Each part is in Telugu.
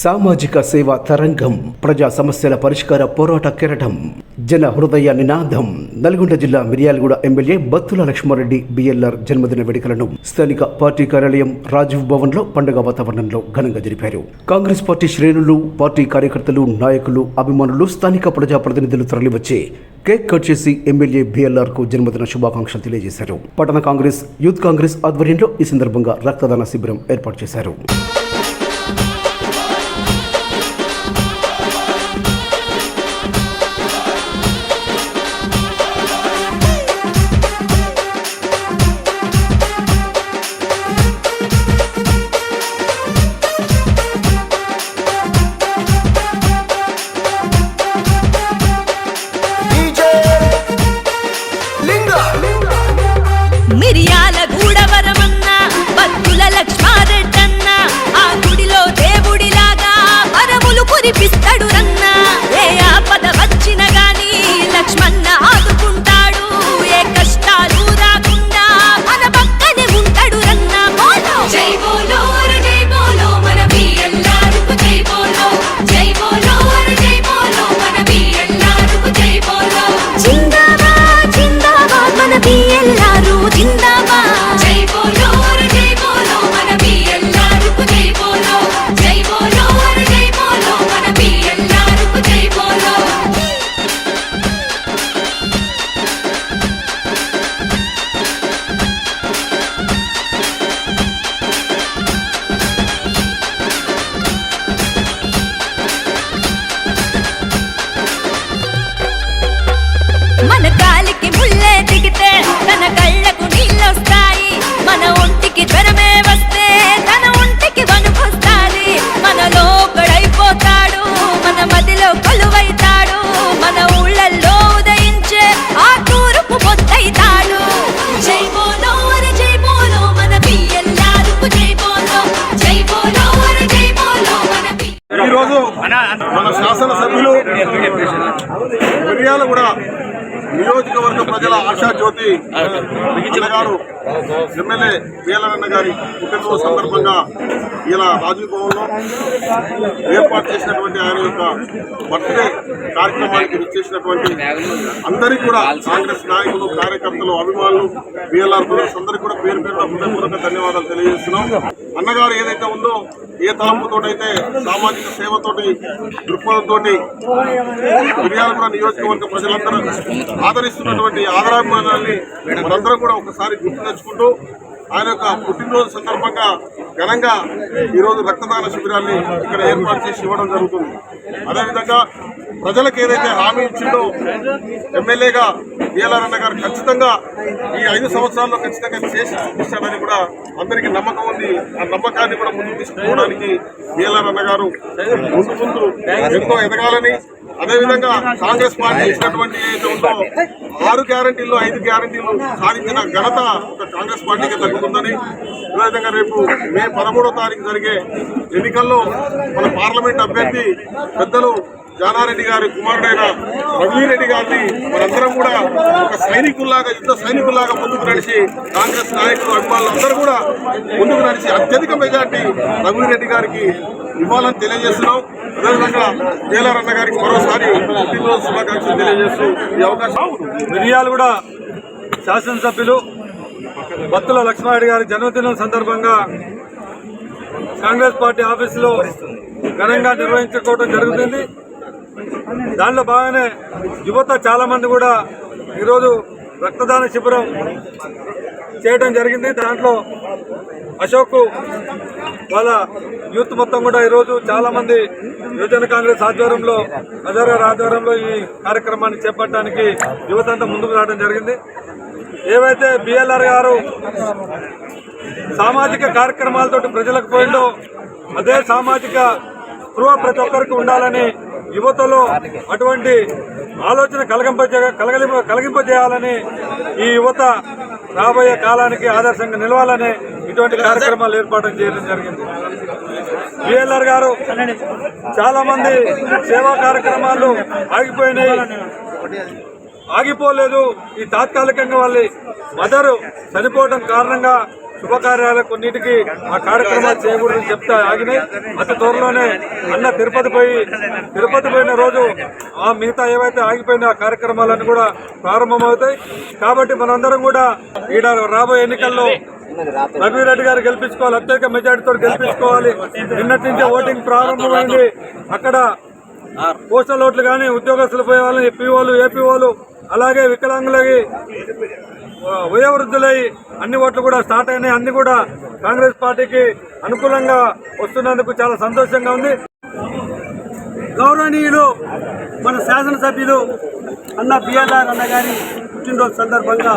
సామాజిక సేవ తరంగం ప్రజా సమస్యల పరిష్కార పోరాట కెరటం జన హృదయ నినాదం. నల్గొండ జిల్లా మిర్యాలగూడ ఎమ్మెల్యే బత్తుల లక్ష్మారెడ్డి బిఎల్ఆర్ జన్మదిన వేడుకలను స్థానిక పార్టీ కార్యాలయం రాజీవ్ భవన్లో పండుగ వాతావరణంలో ఘనంగా జరిపారు. కాంగ్రెస్ పార్టీ శ్రేణులు పార్టీ కార్యకర్తలు నాయకులు అభిమానులు స్థానిక ప్రజాప్రతినిధులు తరలివచ్చి కేక్ కట్ చేసి ఎమ్మెల్యే బిఎల్ఆర్కు జన్మదిన శుభాకాంక్షలు తెలియజేశారు. పట్టణ కాంగ్రెస్ యూత్ కాంగ్రెస్ ఆధ్వర్యంలో ఈ సందర్భంగా రక్తదాన శిబిరం ఏర్పాటు చేశారు. మన శాసనసభ్యులు మిర్యాల కూడా నియోజకవర్గ ప్రజల ఆశా జ్యోతి గారు ఎమ్మెల్యే వీలరన్న గారి పుట్టినరోజు సందర్భంగా ఇలా రాజీవ్ భవన్లో ఏర్పాటు చేసినటువంటి ఆయన యొక్క బర్త్డే కార్యక్రమానికి విచ్చేసినటువంటి అందరికీ కూడా కాంగ్రెస్ నాయకులు కార్యకర్తలు అభిమానులు వీఎల్ఆర్ ప్రజలు అందరికీ కూడా పేరు పేరున హృదయపూర్వక ధన్యవాదాలు తెలియజేస్తున్నాం. అన్నగారు ఏదైతే ఉందో ఏ తలంపుతోటైతే సామాజిక సేవతోటి దృక్పథంతోటి మిర్యాలపుర నియోజకవర్గ ప్రజలందరూ ఆదరిస్తున్నటువంటి ఆదరాభిమానాన్ని మనందరం కూడా ఒకసారి గుర్తు తెచ్చుకుంటూ ఆయన యొక్క పుట్టినరోజు సందర్భంగా ఘనంగా ఈరోజు రక్తదాన శిబిరాన్ని ఇక్కడ ఏర్పాటు చేసి ఇవ్వడం జరుగుతుంది. అదేవిధంగా ప్రజలకు ఏదైతే హామీ ఇచ్చిందో ఎమ్మెల్యేగా బిఎల్ఆర్ అన్న గారు ఖచ్చితంగా ఈ ఐదు సంవత్సరాల్లో ఖచ్చితంగా చేసి చూపిస్తాడని కూడా అందరికీ నమ్మకం ఉంది. ఆ నమ్మకాన్ని కూడా ముందుకు తీసుకుపోవడానికి బిఎల్ఆర్ అన్న గారు ముందు ముందు ఎంతో ఎదగాలని అదేవిధంగా కాంగ్రెస్ పార్టీ ఇచ్చినటువంటి ఏదైతే ఉందో ఆరు గ్యారంటీల్లో ఐదు గ్యారంటీలు సాధించిన ఘనత ఒక కాంగ్రెస్ పార్టీకి తగ్గుతుందని అదేవిధంగా రేపు మే పదమూడో తారీఖు జరిగే ఎన్నికల్లో మన పార్లమెంట్ అభ్యర్థి పెద్దలు జానారెడ్డి గారి కుమారుడైన రఘువీరెడ్డి గారిని మనందరం కూడా ఒక సైనికుల్లాగా యుద్ధ సైనికుల్లాగా ముందుకు నడిచి కాంగ్రెస్ నాయకులు అభిమానులు అందరూ కూడా ముందుకు నడిచి అత్యధిక మెజార్టీ రఘువీరెడ్డి గారికి ఇవ్వాలని తెలియజేస్తున్నాం. అదేవిధంగా జేలర్ అన్న గారికి మరోసారి పుట్టినరోజు శుభాకాంక్షలు తెలియజేస్తూ ఈ అవకాశం మిరియాలు కూడా శాసనసభ్యులు బత్తుల లక్ష్మారెడ్డి గారి జన్మదినం సందర్భంగా కాంగ్రెస్ పార్టీ ఆఫీసులో ఘనంగా నిర్వహించుకోవడం జరుగుతుంది. దానిలో బాగానే యువత చాలామంది కూడా ఈరోజు రక్తదాన శిబిరం చేయడం జరిగింది. దాంట్లో అశోక్ వాళ్ళ యూత్ మొత్తం కూడా ఈరోజు చాలామంది యువజన కాంగ్రెస్ ఆధ్వర్యంలో హజార్ ఆధ్వర్యంలో ఈ కార్యక్రమాన్ని చేపట్టడానికి యువత అంతా ముందుకు రావడం జరిగింది. ఏవైతే బిఎల్ఆర్ గారు సామాజిక కార్యక్రమాలతోటి ప్రజలకు పోయిందో అదే సామాజిక స్పృహ ప్రతి ఒక్కరికి ఉండాలని యువతలో అటువంటి ఆలోచన కలగంపజే కలగలింప కలగింపజేయాలని ఈ యువత రాబోయే కాలానికి ఆదర్శంగా నిలవాలని ఇటువంటి కార్యక్రమాలు ఏర్పాటు చేయడం జరిగింది. బిఎల్ఆర్ గారు చాలా మంది సేవా కార్యక్రమాలు ఆగిపోయినాయి. ఆగిపోలేదు. ఈ తాత్కాలికంగా వాళ్ళ మదరు చనిపోవడం కారణంగా శుభకార్యాలు కొన్నిటికి ఆ కార్యక్రమాలు చేయకూడదని చెప్తా ఆగినాయి. అతి త్వరలోనే అన్న తిరుపతి పోయి తిరుపతి పోయిన రోజు ఆ మిగతా ఏవైతే ఆగిపోయిన ఆ కార్యక్రమాలన్నీ కూడా ప్రారంభమవుతాయి. కాబట్టి మనందరం కూడా ఈడ రాబోయే ఎన్నికల్లో రఘువీరెడ్డి గారు గెలిపించుకోవాలి అత్యధిక మెజార్టీతో గెలిపించుకోవాలి. నిన్నటి నుంచే ఓటింగ్ ప్రారంభమైంది. అక్కడ పోస్టల్ ఓట్లు కానీ ఉద్యోగస్తులు పోయే వాళ్ళని పీఓలు వాళ్ళు అలాగే వికలాంగులకి వయోవృద్ధులై అన్ని ఓట్లు కూడా స్టార్ట్ అయినాయి. అన్ని కూడా కాంగ్రెస్ పార్టీకి అనుకూలంగా వస్తున్నందుకు చాలా సంతోషంగా ఉంది. గౌరవనీయులు మన శాసనసభ్యులు అన్న బిఎల్ఆర్ అన్న గారి పుట్టినరోజు సందర్భంగా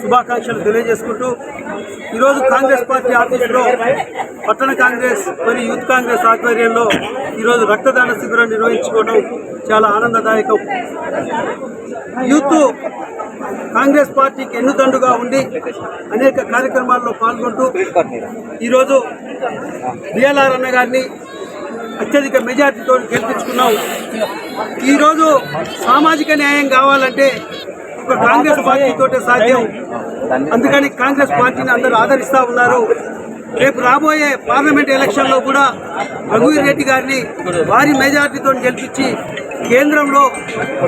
శుభాకాంక్షలు తెలియజేసుకుంటూ ఈరోజు కాంగ్రెస్ పార్టీ ఆఫీసులో పట్టణ కాంగ్రెస్ మరియు యూత్ కాంగ్రెస్ ఆధ్వర్యంలో ఈరోజు రక్తదాన శిబిరం నిర్వహించుకోవడం చాలా ఆనందదాయకం. యూత్ కాంగ్రెస్ పార్టీకి ఎన్నుదండుగా ఉండి అనేక కార్యక్రమాల్లో పాల్గొంటూ ఈరోజు బిఎల్ఆర్ అన్న గారిని అత్యధిక మెజార్టీతో గెలిపించుకున్నాం ఈరోజు సామాజిక న్యాయం కావాలంటే ఒక కాంగ్రెస్ పార్టీతోటే సాధ్యం. అందుకని కాంగ్రెస్ పార్టీని అందరూ ఆదరిస్తూ ఉన్నారు. రేపు రాబోయే పార్లమెంట్ ఎలక్షన్లో కూడా రఘువీర్ రెడ్డి గారిని భారీ మెజార్టీతో గెలిపించి కేంద్రంలో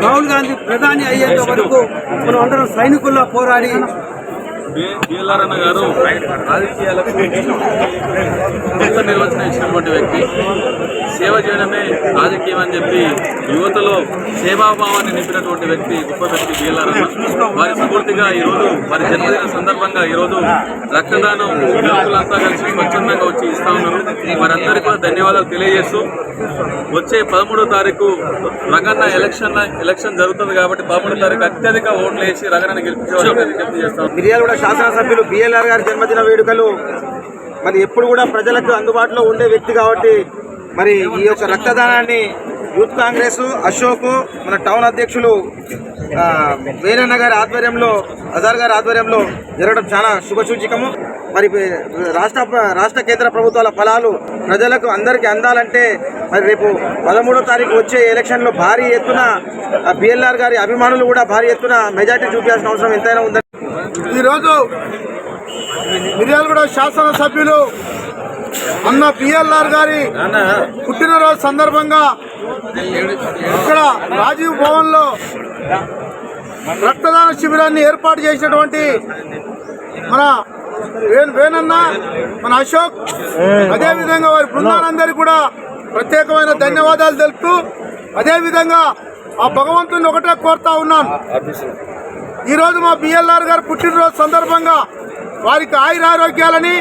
రాహుల్ గాంధీ ప్రధాని అయ్యేంత వరకు మనం అందరం సైనికుల్లో పోరాడి బీఎల్ఆర్ఎన్ అన్న గారు రాజకీయాలకు కొత్త నిర్వచనం ఇచ్చినటువంటి వ్యక్తి. సేవ చేయడమే రాజకీయం అని చెప్పి యువతలో సేవాభావాన్ని నింపినటువంటి వ్యక్తి గొప్ప వ్యక్తి బిఎల్ఆర్ వారి స్ఫూర్తిగా ఈరోజు వారి జన్మదిన సందర్భంగా ఈరోజు రక్తదానం యువకులంతా కలిసి స్వచ్ఛందంగా వచ్చి ఇస్తా ఉన్నారు. వారందరికీ కూడా ధన్యవాదాలు తెలియజేస్తూ వచ్చే పదమూడో తారీఖు రగన్న ఎలక్షన్ ఎలక్షన్ జరుగుతుంది కాబట్టి పదమూడో తారీఖు అత్యధిక ఓట్లు వేసి రగన్న గెలిపించేవాళ్ళకి విజ్ఞప్తి చేస్తాం మిర్యాలగూడ శాసనసభ్యులు బిఎల్ఆర్ గారి జన్మదిన వేడుకలు మరి ఎప్పుడు కూడా ప్రజలకు అందుబాటులో ఉండే వ్యక్తి కాబట్టి మరి ఈ యొక్క రక్తదానాన్ని యూత్ కాంగ్రెస్ అశోక్ మన టౌన్ అధ్యక్షులు ఆ, వేణన్న గారి ఆధ్వర్యంలో అజార్ గారి ఆధ్వర్యంలో జరగడం చాలా శుభసూచకము. మరి రాష్ట్ర రాష్ట్ర కేంద్ర ప్రభుత్వాల ఫలాలు ప్రజలకు అందరికీ అందాలంటే మరి రేపు పదమూడో తారీఖు వచ్చే ఎలక్షన్లో భారీ ఎత్తున బిఎల్ఆర్ గారి అభిమానులు కూడా భారీ ఎత్తున మెజార్టీ చూపించాల్సిన అవసరం ఎంతైనా ఉందని. ఈరోజు మిర్యాలగూడ శాసనసభ్యులు అన్న పిఎల్ఆర్ గారి పుట్టినరోజు సందర్భంగా ఇక్కడ రాజీవ్ భవన్లో రక్తదాన శిబిరాన్ని ఏర్పాటు చేసినటువంటి మన వేణు వేణన్న మన అశోక్ అదేవిధంగా వారి బృందాలందరికీ కూడా ప్రత్యేకమైన ధన్యవాదాలు తెలుపుతూ అదేవిధంగా ఆ భగవంతుని ఒకటే కోరుతా ఉన్నాను ఈరోజు మా బిఎల్ఆర్ గారు పుట్టినరోజు సందర్భంగా వారికి ఆయురారోగ్యాలని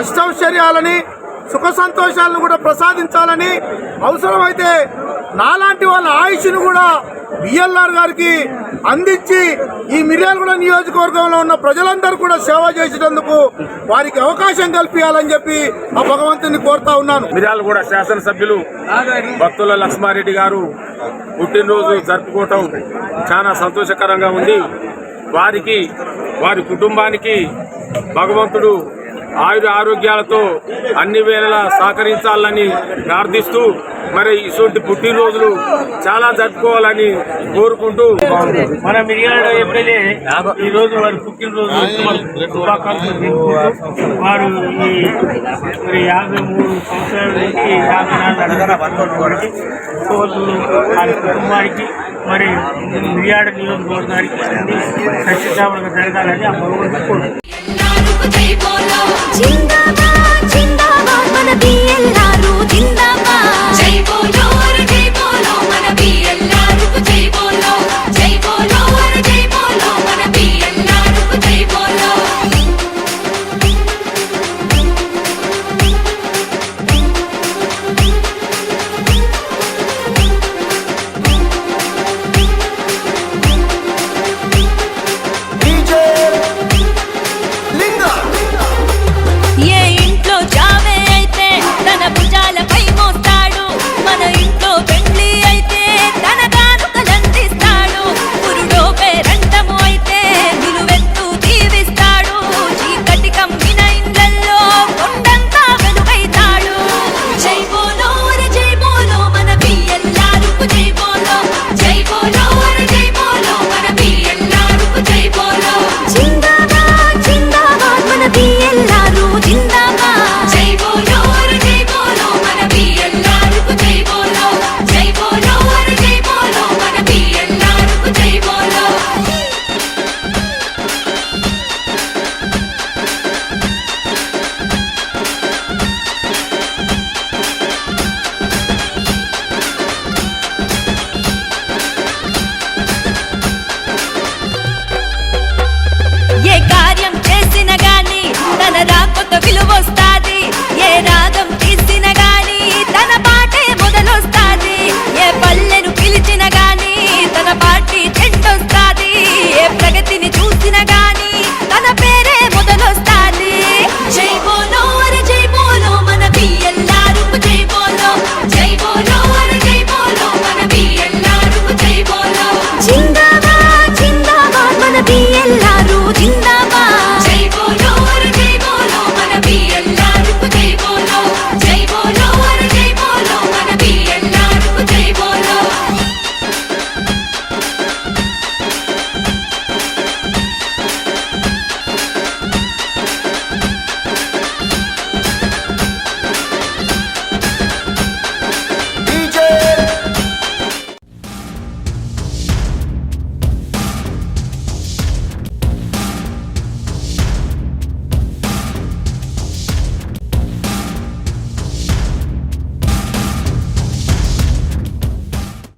అష్టౌశ్వర్యాలని సుఖ సంతోషాలను కూడా ప్రసాదించాలని అవసరమైతే నాలాంటి వాళ్ళ ఆయుష్ను కూడా బిఎల్ఆర్ గారికి అందించి ఈ మిర్యాలగూడ నియోజకవర్గంలో ఉన్న ప్రజలందరూ కూడా సేవ చేసేటందుకు వారికి అవకాశం కల్పించాలని చెప్పి ఆ భగవంతుని కోరుతా ఉన్నాను. మిర్యాలగూడ శాసనసభ్యులు భక్తుల లక్ష్మారెడ్డి గారు పుట్టినరోజు జరుపుకోవటం చాలా సంతోషకరంగా ఉంది. వారికి వారి కుటుంబానికి భగవంతుడు ఆయుర ఆరోగ్యాలతో అన్ని వేళలా సహకరించాలని ప్రార్థిస్తూ మరి ఇటువంటి పుట్టినరోజులు చాలా జరుపుకోవాలని కోరుకుంటూ మన మిర్యాడ ఎమ్మెల్యే ఈ రోజు వారి పుట్టినరోజు వారు ఈ యాభై మూడు సంవత్సరాల నుంచి యాభై నాలుగు వారి కుటుంబానికి మరి మిర్యాడ నియోజకవర్గానికి అన్ని జరగాలని ఆ భగవంతుడు జిందాబాద్